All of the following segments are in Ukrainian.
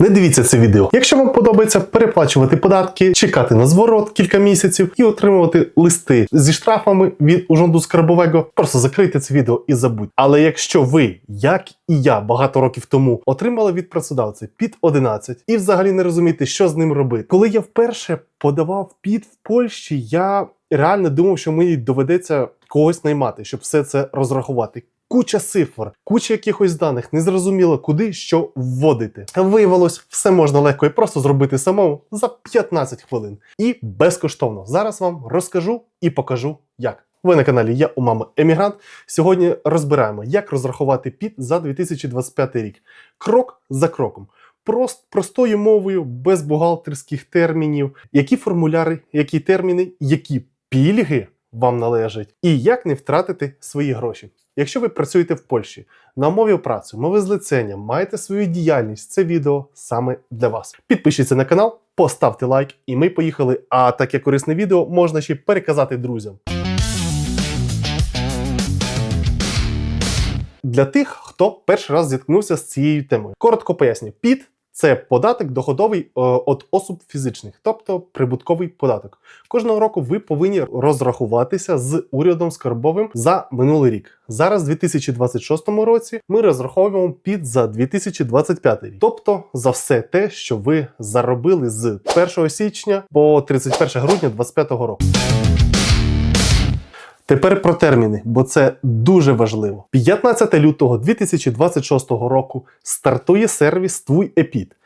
Не дивіться це відео. Якщо вам подобається переплачувати податки, чекати на зворот кілька місяців і отримувати листи зі штрафами від Ужонду Скарбового, просто закрийте це відео і забудьте. Але якщо ви, як і я, багато років тому отримали від працедавця під 11 і взагалі не розумієте, що з ним робити, коли я вперше подавав під в Польщі, я реально думав, що мені доведеться когось наймати, щоб все це розрахувати. Куча цифр, куча якихось даних, незрозуміло куди що вводити. Виявилось, все можна легко і просто зробити самому за 15 хвилин. І безкоштовно. Зараз вам розкажу і покажу, як. Ви на каналі Я у мами Емігрант. Сьогодні розбираємо, як розрахувати ПІТ за 2025 рік. Крок за кроком. Прост, простою мовою, без бухгалтерських термінів, які формуляри, які терміни, які пільги вам належать, і як не втратити свої гроші. Якщо ви працюєте в Польщі на умові праці, мови злицення, маєте свою діяльність, це відео саме для вас. Підпишіться на канал, поставте лайк, і ми поїхали. А таке корисне відео можна ще переказати друзям. Для тих, хто перший раз зіткнувся з цією темою, коротко поясню, ПІД це податок доходовий е, від осіб фізичних, тобто прибутковий податок. Кожного року ви повинні розрахуватися з урядом скарбовим за минулий рік. Зараз, в 2026 році, ми розраховуємо під за 2025 рік, тобто за все те, що ви заробили з 1 січня по 31 грудня 2025 року. Тепер про терміни, бо це дуже важливо. 15 лютого 2026 року стартує сервіс Твій ЕПІД.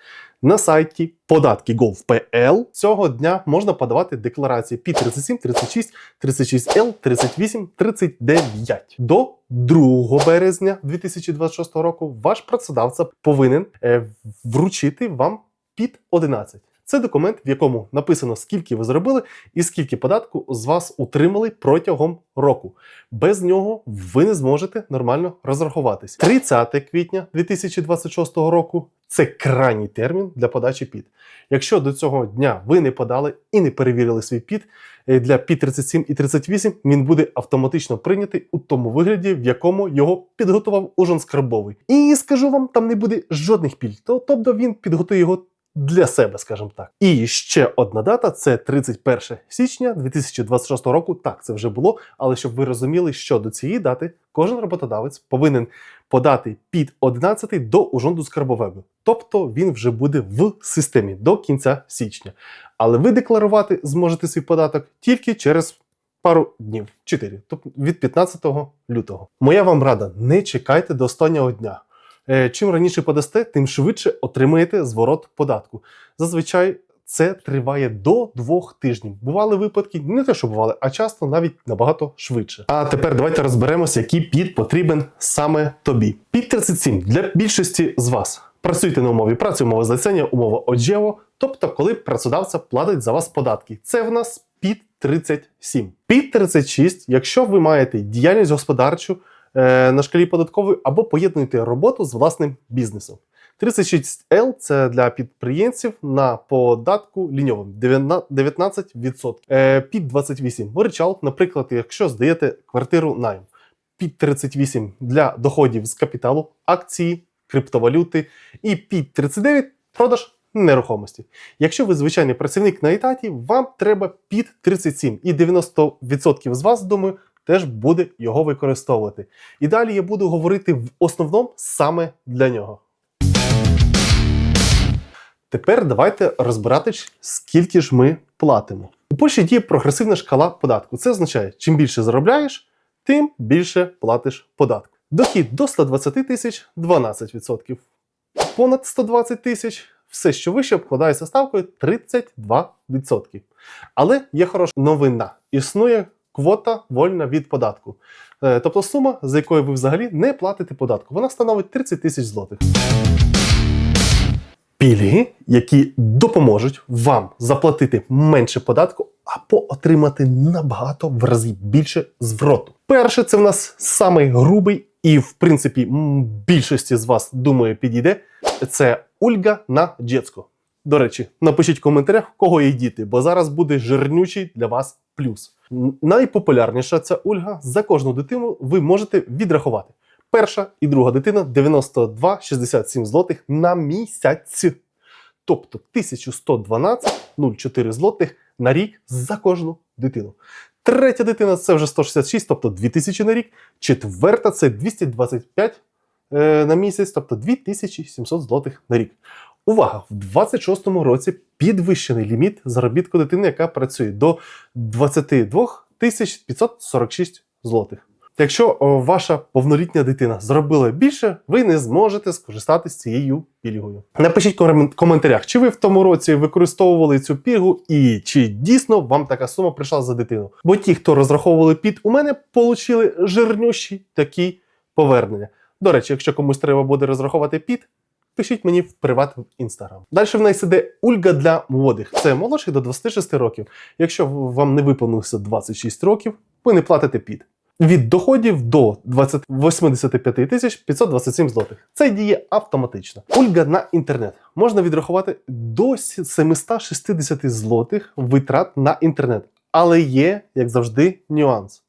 На сайті податки.gov.pl цього дня можна подавати декларації під 37, 36, 36L, 38, 39. До 2 березня 2026 року ваш працедавця повинен е, вручити вам під 11. Це документ, в якому написано, скільки ви зробили і скільки податку з вас утримали протягом року. Без нього ви не зможете нормально розрахуватись. 30 квітня 2026 року це крайній термін для подачі ПІД. Якщо до цього дня ви не подали і не перевірили свій ПІД е, для ПІД 37 і 38, він буде автоматично прийнятий у тому вигляді, в якому його підготував Ужин Скарбовий. І скажу вам, там не буде жодних пільг. То- Тобто він підготує його для себе, скажімо так. І ще одна дата це 31 січня 2026 року. Так, це вже було, але щоб ви розуміли, що до цієї дати кожен роботодавець повинен подати під 11 до Ужонду Скарбового. Тобто він вже буде в системі до кінця січня. Але ви декларувати зможете свій податок тільки через пару днів, 4, тобто від 15 лютого. Моя вам рада: не чекайте до останнього дня. Е, Чим раніше подасте, тим швидше отримаєте зворот податку. Зазвичай це триває до двох тижнів. Бували випадки, не те, що бували, а часто навіть набагато швидше. А тепер давайте розберемося, який під потрібен саме тобі. Під 37 для більшості з вас. Працюйте на умові праці, умова злицення, умова оджево, тобто коли працедавця платить за вас податки. Це в нас під 37. Під 36, якщо ви маєте діяльність господарчу, на шкалі податкової або поєднуєте роботу з власним бізнесом. 36L це для підприємців на податку ліньовим 19%. Е, під 28 ричалт, наприклад, якщо здаєте квартиру найм. Під 38 для доходів з капіталу, акції, криптовалюти. І під 39 продаж нерухомості. Якщо ви звичайний працівник на етаті, вам треба під 37. І 90% з вас, думаю, теж буде його використовувати. І далі я буду говорити в основному саме для нього. Тепер давайте розбиратись, скільки ж ми платимо. У Польщі діє прогресивна шкала податку. Це означає, чим більше заробляєш, тим більше платиш податку. Дохід до 120 тисяч 12%. Понад 120 тисяч все, що вище, обкладається ставкою 32%. Але є хороша новина: існує квота вольна від податку. Е, Тобто сума, за якою ви взагалі не платите податку, вона становить 30 тисяч злотих. Пільги, які допоможуть вам заплатити менше податку або отримати набагато в рази більше звороту. Перше, це в нас самий грубий і, в принципі, більшості з вас, думаю, підійде. Це ульга на дєцько. До речі, напишіть в коментарях, кого є діти, бо зараз буде жирнючий для вас плюс. Найпопулярніша ця ульга за кожну дитину ви можете відрахувати. Перша і друга дитина 92,67 злотих на місяць. тобто 1112,04 злотих на рік за кожну дитину. Третя дитина це вже 166, тобто 2000 на рік. Четверта це 225 е, на місяць, тобто 2700 злотих на рік. Увага! В 26-му році підвищений ліміт заробітку дитини, яка працює до 22 546 злотих. Якщо ваша повнолітня дитина зробила більше, ви не зможете скористатися цією пільгою. Напишіть в коментарях, чи ви в тому році використовували цю пільгу і чи дійсно вам така сума прийшла за дитину. Бо ті, хто розраховували під, у мене отримали жирнющі такі повернення. До речі, якщо комусь треба буде розраховувати під, пишіть мені в приват в інстаграм. Далі в нас іде Ульга для молодих. Це молодших до 26 років. Якщо вам не виповнилося 26 років, ви не платите під. Від доходів до 20 85 тисяч 527 злотих. Це діє автоматично. Ульга на інтернет. Можна відрахувати до 760 злотих витрат на інтернет. Але є, як завжди, нюанс.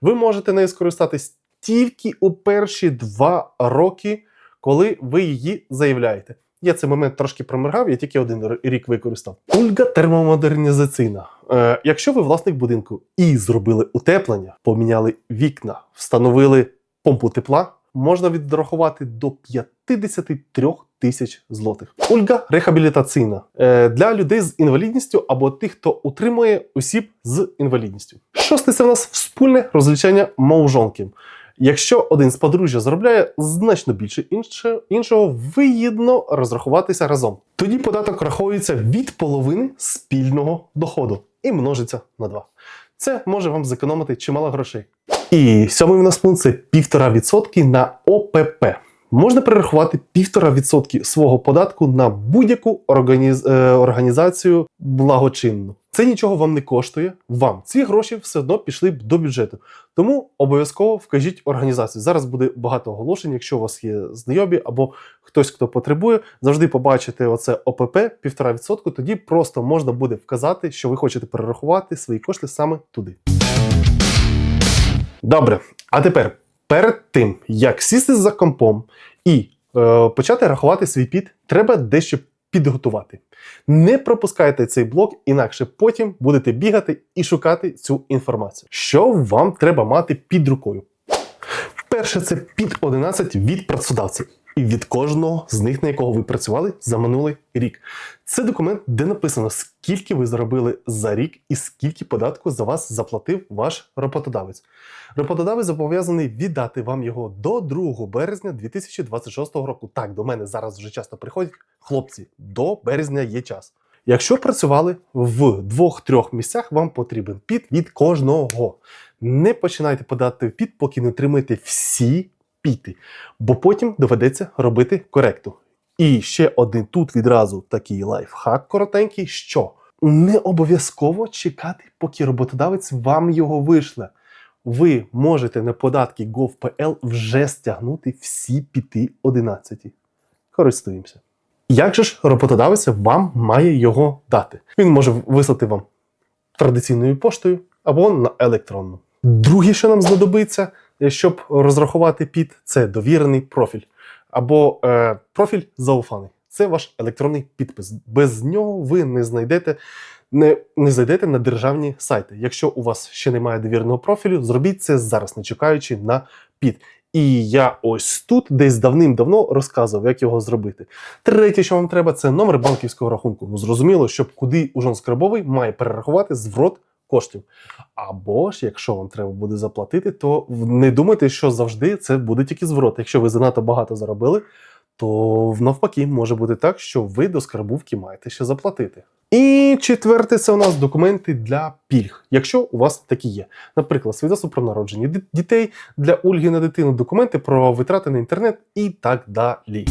Ви можете нею скористатись тільки у перші два роки, коли ви її заявляєте. Я цей момент трошки проморгав, я тільки один рік використав. Ульга термомодернізаційна. Е, якщо ви власник будинку і зробили утеплення, поміняли вікна, встановили помпу тепла, можна відрахувати до 53 тисяч злотих. Ульга рехабілітаційна е, для людей з інвалідністю або тих, хто утримує осіб з інвалідністю. Шосте це в нас спільне розлічення мовжонків. Якщо один з подружжя заробляє значно більше іншого, вигідно розрахуватися разом. Тоді податок рахується від половини спільного доходу і множиться на 2. Це може вам зекономити чимало грошей. І сьомий у нас пункт це 1,5% на ОПП. Можна перерахувати 1,5% свого податку на будь-яку організ... е, організацію благочинну. Це нічого вам не коштує. Вам ці гроші все одно пішли б до бюджету. Тому обов'язково вкажіть організацію. Зараз буде багато оголошень, якщо у вас є знайомі або хтось, хто потребує, завжди побачите оце ОПП 1,5%, тоді просто можна буде вказати, що ви хочете перерахувати свої кошти саме туди. Добре, а тепер перед тим, як сісти за компом і е, почати рахувати свій під, треба дещо підготувати. Не пропускайте цей блок, інакше потім будете бігати і шукати цю інформацію. Що вам треба мати під рукою? Перше, це під 11 від працедавців і від кожного з них, на якого ви працювали за минулий рік. Це документ, де написано, скільки ви заробили за рік і скільки податку за вас заплатив ваш роботодавець. Роботодавець зобов'язаний віддати вам його до 2 березня 2026 року. Так, до мене зараз вже часто приходять хлопці. До березня є час. Якщо працювали в двох-трьох місцях, вам потрібен під від кожного. Не починайте подати під, поки не отримаєте всі піти, бо потім доведеться робити коректу. І ще один тут відразу такий лайфхак коротенький, що не обов'язково чекати, поки роботодавець вам його вишле. Ви можете на податки gov.pl вже стягнути всі піти 11. Користуємося. Як же ж роботодавець вам має його дати? Він може вислати вам традиційною поштою або на електронну. Друге, що нам знадобиться, щоб розрахувати під, це довірений профіль або е, профіль зауфаний. Це ваш електронний підпис. Без нього ви не знайдете, не, не зайдете на державні сайти. Якщо у вас ще немає довіреного профілю, зробіть це зараз, не чекаючи на під. І я ось тут десь давним-давно розказував, як його зробити. Третє, що вам треба, це номер банківського рахунку. Ну зрозуміло, щоб куди Ужон Скарбовий має перерахувати зворот коштів. Або ж, якщо вам треба буде заплатити, то не думайте, що завжди це буде тільки зворот. Якщо ви занадто багато заробили, то навпаки може бути так, що ви до скарбувки маєте ще заплатити. І четверте, це у нас документи для пільг, якщо у вас такі є. Наприклад, свідоцтво про народження дітей для Ольги на дитину, документи про витрати на інтернет і так далі.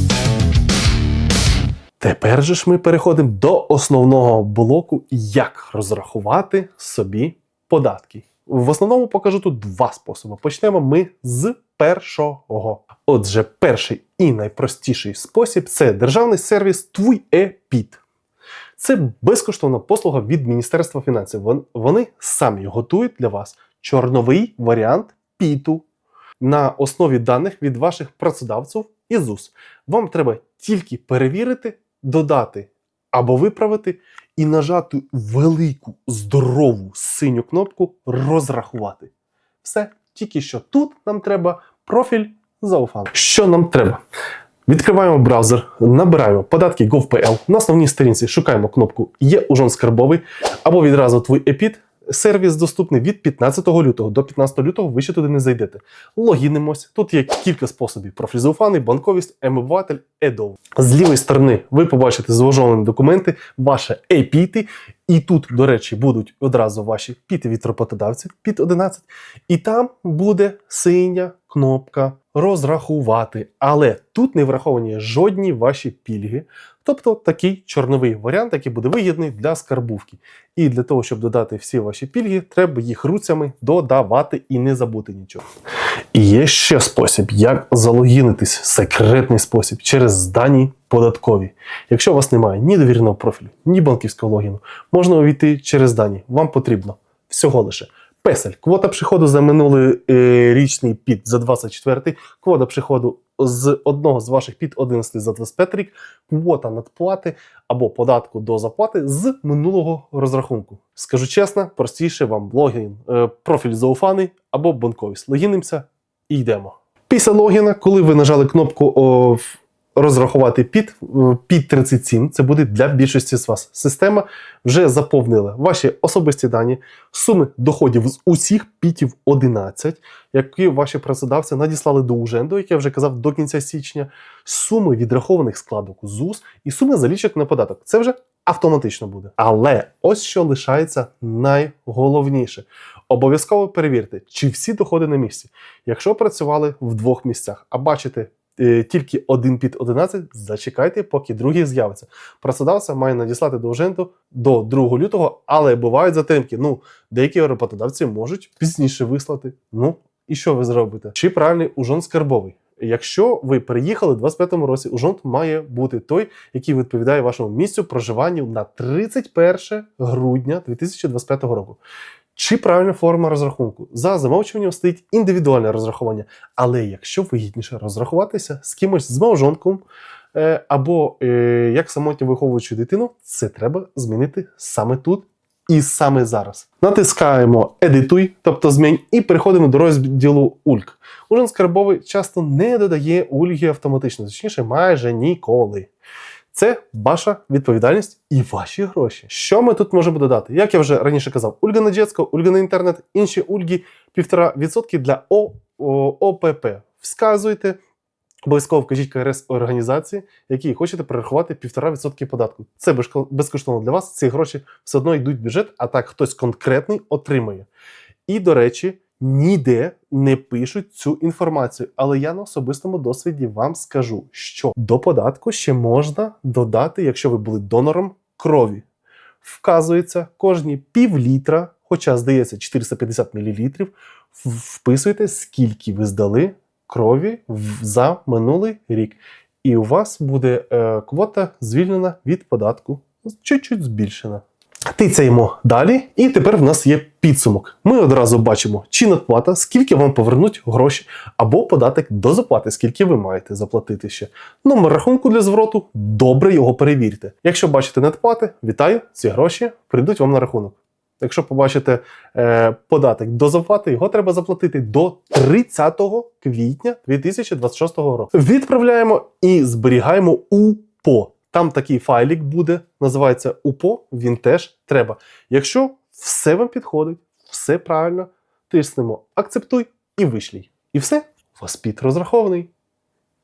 Тепер же ж ми переходимо до основного блоку, як розрахувати собі податки. В основному покажу тут два способи. Почнемо ми з першого. Отже, перший і найпростіший спосіб це державний сервіс Твій ЕПІД. Це безкоштовна послуга від Міністерства фінансів. Вони самі готують для вас чорновий варіант ПІТу на основі даних від ваших працедавців і ЗУС. Вам треба тільки перевірити, додати або виправити і нажати велику, здорову синю кнопку розрахувати. Все, тільки що тут нам треба профіль Зауфан. Що нам треба? Відкриваємо браузер, набираємо податки gov.pl. На основній сторінці шукаємо кнопку Є ужон скарбовий або відразу твій епід. Сервіс доступний від 15 лютого до 15 лютого ви ще туди не зайдете. Логінимось. Тут є кілька способів: профіль Зауфани, банковість, емобуватель, ЕДОВ. З лівої сторони ви побачите зважовані документи, ваше епіти. І тут, до речі, будуть одразу ваші піти від роботодавців під 11. І там буде синя кнопка розрахувати. Але тут не враховані жодні ваші пільги. Тобто такий чорновий варіант, який буде вигідний для скарбувки. І для того, щоб додати всі ваші пільги, треба їх руцями додавати і не забути нічого. І є ще спосіб, як залогінитись, секретний спосіб через дані податкові. Якщо у вас немає ні довірного профілю, ні банківського логіну, можна увійти через дані. Вам потрібно всього лише песель, квота приходу за минулий е, річний під за 24, квота приходу з одного з ваших під 11 за 25 рік, квота надплати або податку до заплати з минулого розрахунку. Скажу чесно, простіше вам логін, е, профіль зауфаний або банковість. Логінимося і йдемо. Після логіна, коли ви нажали кнопку розрахувати під, е, під 37, це буде для більшості з вас. Система вже заповнила ваші особисті дані, суми доходів з усіх пітів 11, які ваші працедавці надіслали до Уженду, як я вже казав, до кінця січня, суми відрахованих складок ЗУС і суми залічок на податок. Це вже автоматично буде. Але ось що лишається найголовніше. Обов'язково перевірте, чи всі доходи на місці. Якщо працювали в двох місцях, а бачите тільки один під 11, зачекайте, поки другий з'явиться. Працедавця має надіслати до Уженту до 2 лютого, але бувають затримки. Ну, деякі роботодавці можуть пізніше вислати. Ну, і що ви зробите? Чи правильний ужон скарбовий? Якщо ви переїхали в 25-му році, ужонт має бути той, який відповідає вашому місцю проживання на 31 грудня 2025 року. Чи правильна форма розрахунку? За замовчуванням стоїть індивідуальне розрахування. Але якщо вигідніше розрахуватися з кимось з мовжонком е, або е, як самотньо виховуючи дитину, це треба змінити саме тут і саме зараз. Натискаємо Едитуй, тобто змінь, і переходимо до розділу Ульг. Ужин скарбовий часто не додає ульги автоматично, точніше, майже ніколи. Це ваша відповідальність і ваші гроші. Що ми тут можемо додати? Як я вже раніше казав, ульга на дєцько, ульга на інтернет, інші ульги 1,5% для О, О, ОПП. Вказуйте, обов'язково вкажіть КРС організації, які хочете перерахувати 1,5% податку. Це безко- безкоштовно для вас. Ці гроші все одно йдуть в бюджет, а так хтось конкретний отримує. І, до речі, ніде не пишуть цю інформацію. Але я на особистому досвіді вам скажу, що до податку ще можна додати, якщо ви були донором крові. Вказується кожні пів літра, хоча здається 450 мл, вписуєте, скільки ви здали крові за минулий рік. І у вас буде е, квота звільнена від податку, чуть-чуть збільшена. Тицяємо далі, і тепер в нас є підсумок. Ми одразу бачимо, чи надплата, скільки вам повернуть гроші, або податок до заплати, скільки ви маєте заплатити ще. Номер рахунку для звороту добре його перевірте. Якщо бачите надплати, вітаю, ці гроші прийдуть вам на рахунок. Якщо побачите е, податок до заплати, його треба заплатити до 30 квітня 2026 року. Відправляємо і зберігаємо УПО. Там такий файлік буде, називається УПО, він теж треба. Якщо все вам підходить, все правильно, тиснемо акцептуй і вишлій. І все, у вас під розрахований.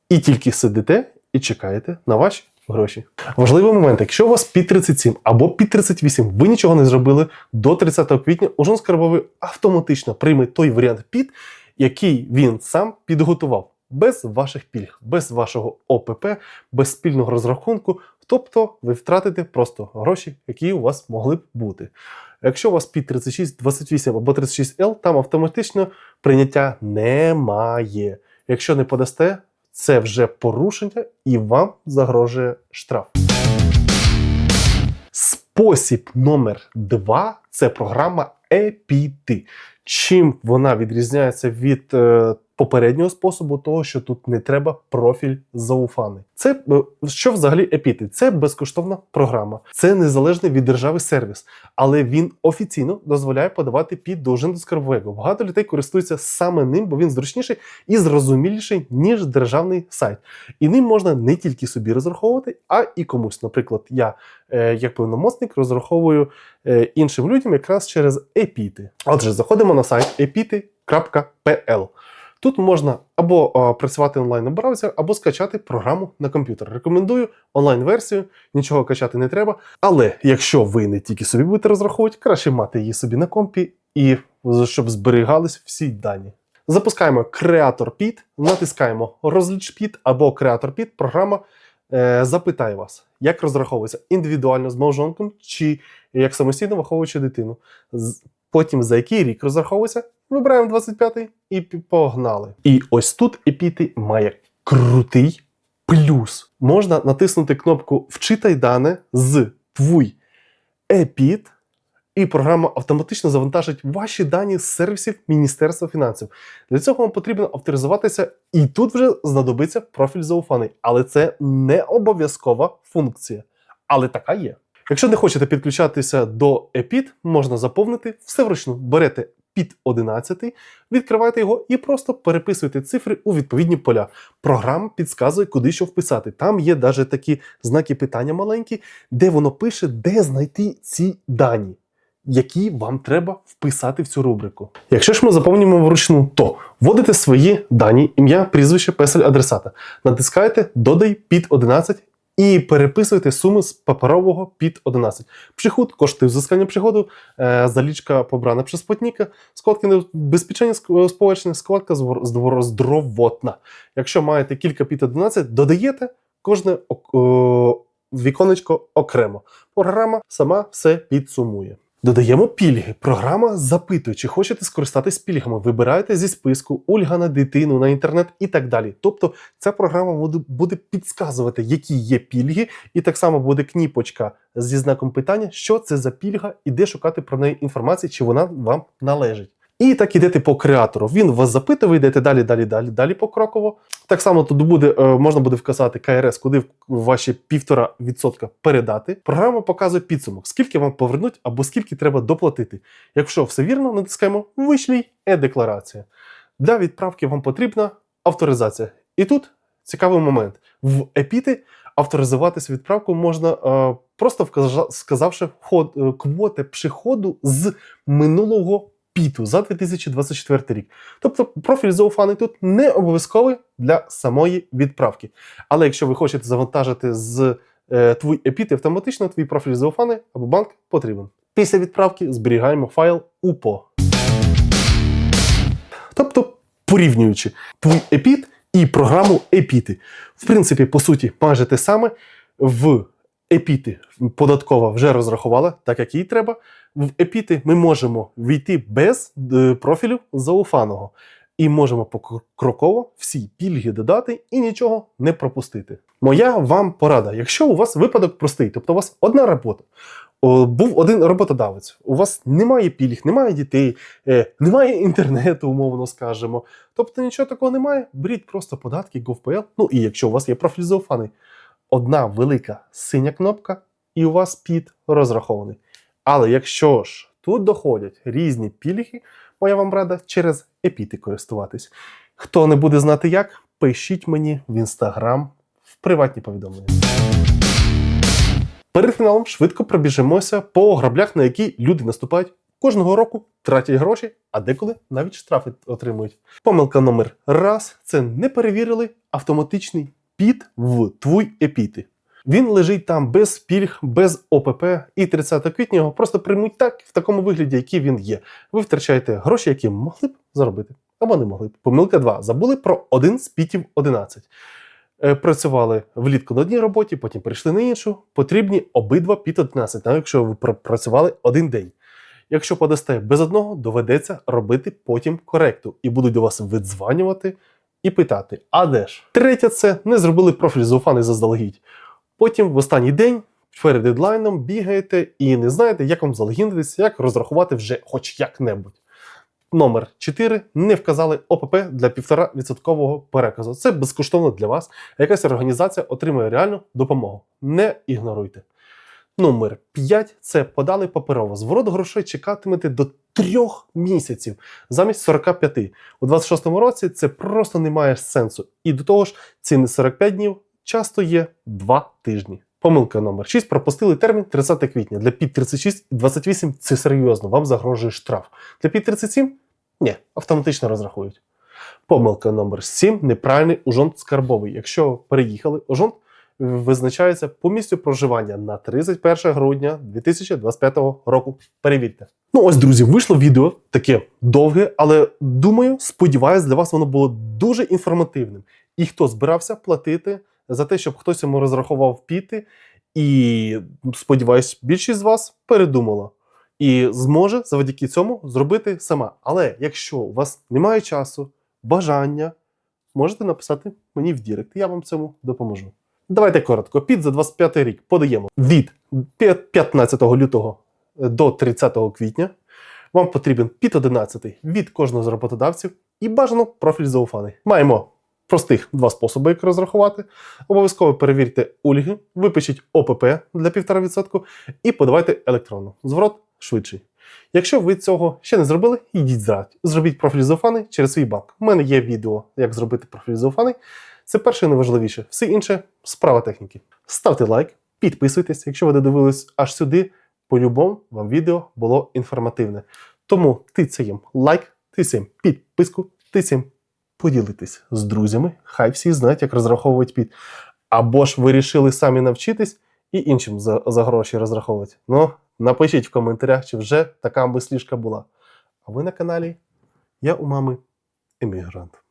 І тільки сидите і чекаєте на ваші гроші. Важливий момент, якщо у вас під 37 або під 38, ви нічого не зробили до 30 квітня, ужин скарбовий автоматично прийме той варіант під, який він сам підготував. Без ваших пільг, без вашого ОПП, без спільного розрахунку. Тобто ви втратите просто гроші, які у вас могли б бути. Якщо у вас під 36, 28 або 36L, там автоматично прийняття немає. Якщо не подасте, це вже порушення і вам загрожує штраф. Спосіб номер два це програма EPT. Чим вона відрізняється від е, попереднього способу, того, що тут не треба профіль зауфаний. Це е, що взагалі епіти? Це безкоштовна програма, це незалежний від держави сервіс, але він офіційно дозволяє подавати під до уrzędu скарбового. Багато людей користуються саме ним, бо він зручніший і зрозуміліший ніж державний сайт. І ним можна не тільки собі розраховувати, а і комусь. Наприклад, я е, як повномосник розраховую е, іншим людям якраз через епіти. Отже, заходимо на сайт epiti.pl. Тут можна або працювати онлайн на браузер, або скачати програму на комп'ютер. Рекомендую онлайн-версію, нічого качати не треба. Але якщо ви не тільки собі будете розраховувати, краще мати її собі на компі і щоб зберігались всі дані. Запускаємо Creator Pit, натискаємо Розліч Pit або Creator Pit. Програма е, запитає вас, як розраховується індивідуально з мовжонком чи як самостійно виховуючи дитину. Потім за який рік розраховується, вибираємо 25-й і погнали. І ось тут епіти має крутий плюс. Можна натиснути кнопку Вчитай дане з твій епіт, і програма автоматично завантажить ваші дані з сервісів Міністерства фінансів. Для цього вам потрібно авторизуватися, і тут вже знадобиться профіль зауфаний. Але це не обов'язкова функція. Але така є. Якщо не хочете підключатися до EPIT, можна заповнити все вручну. Берете під 11, відкриваєте його і просто переписуєте цифри у відповідні поля. Програма підказує, куди що вписати. Там є навіть такі знаки питання маленькі, де воно пише, де знайти ці дані. Які вам треба вписати в цю рубрику. Якщо ж ми заповнюємо вручну, то вводите свої дані, ім'я, прізвище, песель адресата, натискаєте Додай під 11 і переписуйте суми з паперового під 11. Приход, кошти взискання приходу, е, залічка побрана при płatnika, складки небезпечення ск- сполучення, складка здоровотна. Якщо маєте кілька під 11, додаєте кожне о, віконечко окремо. Програма сама все підсумує. Додаємо пільги. Програма запитує, чи хочете скористатись пільгами. Вибираєте зі списку Ольга на дитину, на інтернет і так далі. Тобто ця програма буде, підказувати, які є пільги, і так само буде кніпочка зі знаком питання, що це за пільга, і де шукати про неї інформацію, чи вона вам належить. І так ідете по креатору. Він вас запитує, йдете далі, далі, далі, далі покроково. Так само тут буде, е, можна буде вказати КРС, куди ваші 1,5% передати. Програма показує підсумок, скільки вам повернуть або скільки треба доплатити. Якщо все вірно, натискаємо Вишлій е-декларація. Для відправки вам потрібна авторизація. І тут цікавий момент. В епіти авторизуватися відправку можна е, просто вказа- сказавши е, квоти приходу з минулого піту за 2024 рік. Тобто профіль зауфаний тут не обов'язковий для самої відправки. Але якщо ви хочете завантажити з е, твій епіт автоматично, твій профіль зауфаний або банк потрібен. Після відправки зберігаємо файл UPO. Тобто, порівнюючи твій епіт і програму епіти. В принципі, по суті, майже те саме в епіти податкова вже розрахувала, так як їй треба. В епіти ми можемо війти без е, профілю зауфаного. І можемо покроково всі пільги додати і нічого не пропустити. Моя вам порада: якщо у вас випадок простий, тобто у вас одна робота, був один роботодавець, у вас немає пільг, немає дітей, е, немає інтернету, умовно скажемо. Тобто нічого такого немає. Беріть просто податки GovPL. Ну і якщо у вас є профіль зауфаний, одна велика синя кнопка, і у вас під розрахований. Але якщо ж тут доходять різні пільги, моя вам рада через епіти користуватись. Хто не буде знати як, пишіть мені в інстаграм в приватні повідомлення. Перед фіналом швидко пробіжимося по граблях, на які люди наступають кожного року, тратять гроші, а деколи навіть штрафи отримують. Помилка номер раз це не перевірили автоматичний під в твій епіти. Він лежить там без пільг, без ОПП, і 30 квітня його просто приймуть так в такому вигляді, який він є. Ви втрачаєте гроші, які могли б заробити або не могли б. Помилка 2. Забули про один з пітів 11. Е, Працювали влітку на одній роботі, потім перейшли на іншу. Потрібні обидва під 11, навіть якщо ви працювали один день. Якщо подасте без одного, доведеться робити потім коректу, і будуть до вас видзванювати і питати: а де ж? Третє, це не зробили профіль зауфаний заздалегідь. Потім в останній день перед дедлайном бігаєте і не знаєте, як вам залогінитися, як розрахувати вже хоч як-небудь. номер 4 не вказали ОПП для 1,5% переказу. Це безкоштовно для вас. Якась організація отримує реальну допомогу. Не ігноруйте. Номер 5 це подали паперово. Зворот грошей чекатимете до 3 місяців замість 45. У 26-му році це просто не має сенсу. І до того ж, ці не 45 днів часто є 2 тижні. Помилка номер 6. Пропустили термін 30 квітня. Для під 36 і 28 це серйозно, вам загрожує штраф. Для під 37 ні, автоматично розрахують. Помилка номер 7. Неправильний ужонт скарбовий. Якщо переїхали, ужонт визначається по місцю проживання на 31 грудня 2025 року. Перевірте. Ну ось, друзі, вийшло відео таке довге, але думаю, сподіваюсь, для вас воно було дуже інформативним. І хто збирався платити за те, щоб хтось йому розрахував піти, і сподіваюсь, більшість з вас передумала і зможе завдяки цьому зробити сама. Але якщо у вас немає часу, бажання, можете написати мені в Дірект, я вам цьому допоможу. Давайте коротко. Під за 25 рік подаємо від 15 лютого до 30 квітня. Вам потрібен під 11 від кожного з роботодавців і бажано профіль зауфаний. Маємо простих два способи, як розрахувати. Обов'язково перевірте ульги, випишіть ОПП для 1,5% і подавайте електронно. Зворот швидший. Якщо ви цього ще не зробили, йдіть зразу. Зробіть профіль зауфаний через свій банк. У мене є відео, як зробити профіль зауфаний. Це перше і найважливіше. Все інше справа техніки. Ставте лайк, підписуйтесь, якщо ви додивились аж сюди. По-любому вам відео було інформативне. Тому тицяємо лайк, тицяємо підписку, тицяємо поділитись з друзями. Хай всі знають, як розраховувати під. Або ж ви вирішили самі навчитись і іншим за, за гроші розраховувати. Ну, напишіть в коментарях, чи вже така мислішка була. А ви на каналі Я у мами Емігрант.